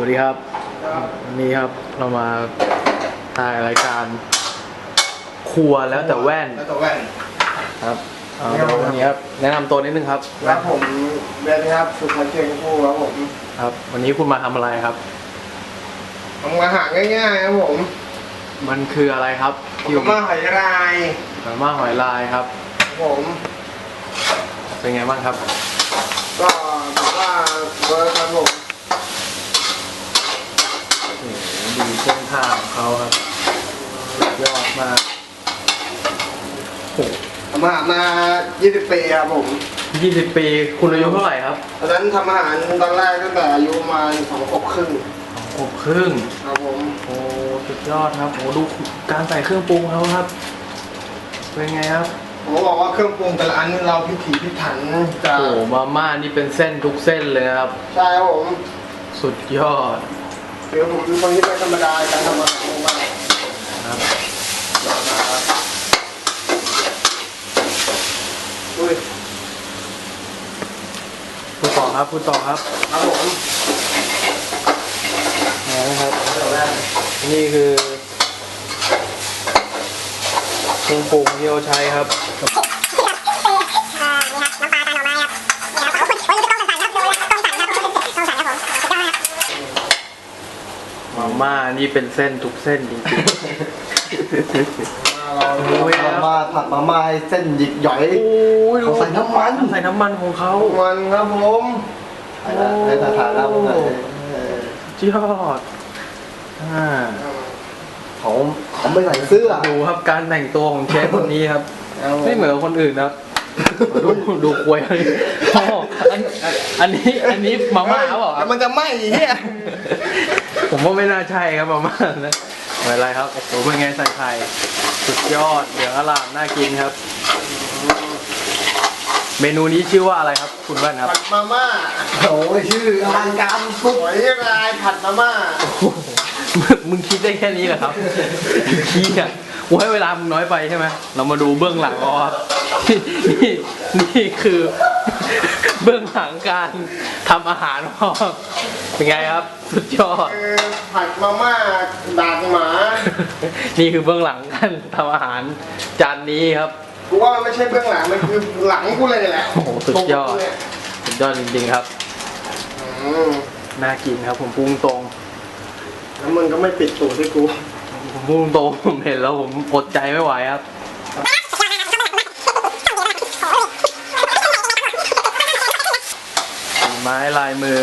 วัสดีครับ วันนี้ครับเรามาถ่ายรายการ ครัวแล้วแต่แว่นแล้วแต่แว่น ครับเอาเดี๋ยววันนี้ครับแนะนำตัวนิดนึงครับแล้วผมเบนครับ สุภาเชียงผู้ครับผมครับ วันนี้คุณมาทำอะไรครับ ทำอาหารง่ายๆครับผมมันคืออะไรครับที่มาหอยลายมาม่าหอยลายครับ ครับผม เป็นไงบ้างครับ ก็ถือว่าเวิร์คครับผม โอ้โหดูเส้น ทางของเขาครับสุดยอดมากโอ้ทำอาหารมา 20 ปีครับผมยี่สิบปีคุณอายุเท่าไหร่ครับตอนนั้นทำอาหารตอนแรกตั้งแต่อายุประมาณสองขวบครึ่งหกครึ่งครับผมโอ้สุดยอดครับโอ้ดูการใส่เครื่องปรุงเขาครับ เป็นไงครับผมบอกว่าเครื่องปรุงแต่ละอันเราพิถีพิถันจะโอ้มาม่านี่เป็นเส้นทุกเส้นเลยนะครับ ใช่ครับผม สุดยอด เดี๋ยวผมเป็นคนที่ไม่ธรรมดาการทำอาหารของมันครับอุ้ยพูดต่อครับพูดต่อครับครับผมนะครับนี่คือเครื่องปรุงที่เราใช้ครับ มาม่านี่เป็นเส้นทุกเส้นจริงเราโอ้ยมาม่าผัดมาม่าให้เส้นหยิกหย่อยๆโอ้ยดูเขาใส่น้ำมันใส่น้ำมันของเขามันครับผมไอ้ละไอ้สถานะมันน่ะเออสุดยอดอ่าเขาเขาไม่ใส่เสื้อดูครับการแต่งตัวของเชฟคนนี้ครับครับผไม่เหมือนกับคนอื่นนะครับ ดูดูควยอ๋ออันอัน อันนี้อันนี้มาม่าเปล่าคแล้รับ วมันจะไหม้เฮียผมว่าไม่น่าใช่ครับมาม่านะไม่เป็นไรครับโอ้โหเป็นไงใส่ไข่สุดยอดเหลืองอลามน่ากินครับ เมนูนี้ชื่อว่าอะไรครับ คุณแว่นครับผัดมาม่าโอ้ยชื่ออลังการหสุดอยลายผัดมาม่าโอ้โหมึงมึงคิดได้แค่นี้เหรอครับขี้อะกูให้เวลามึงน้อยไปใช่ไหมเรามาดูเบื้องหลังอ๋อครับนี่นี่คือ เบื้องหลังการทำอาหารอ๋อเป็นไงครับ สุดยอด คือผัดมาม่าดากหมา นี่คือเบื้องหลังการทำอาหาร จานนี้ครับ กูว่ามันไม่ใช่เบื้องหลัง มันคือหลังกูเลยแหละโอ้โหสุดยอดตรงกูเนี่ยสุดยอดจริงๆครับ อืมน่ากินครับ ผมพุ่งตรง แล้วมึงก็ไม่ปิดตูดให้กูผมพุ่งตรงผมเห็นแล้วผมอดใจไม่ไหวครับ ไม้ลายมือ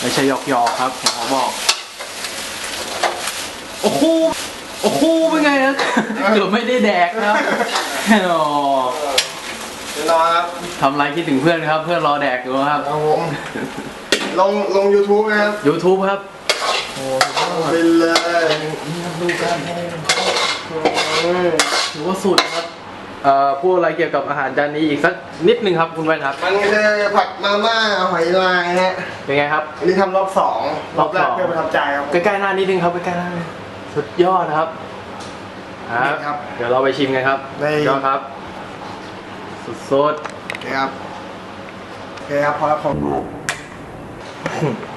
ไม่ใช่หยอกหยอกๆครับผมขอบอก โอ้โหโอ้โหเป็นไงครับเกือบไม่ได้แดกครับโอ้เดี๋ยวนอนครับทำไรคิดถึงเพื่อนครับ เพื่อนรอแดกอยู่ครับเอาผมลงลง YouTube นะครับ YouTube ครับไปเลยดูกันอืมถือว่าสุดครับ เอ่อพูดอะไรเกี่ยวกับอาหารจานนี้อีกสักนิดนึงครับคุณแว่นครับ มันคือผัดมาม่าหอยลายฮะเป็นไงครับ อันนี้ทำรอบสองรอบสองแรกเพื่อประทับใจครับ ใกล้ๆหน้านิดนึงครับใกล้ๆหน้านิดนึงสุดยอดครับนี่ครับเดี๋ยวเราไปชิมกันครับนี่ สุดยอดครับ สุดโอเคครับโอเคครับพอแล้วผม ๆ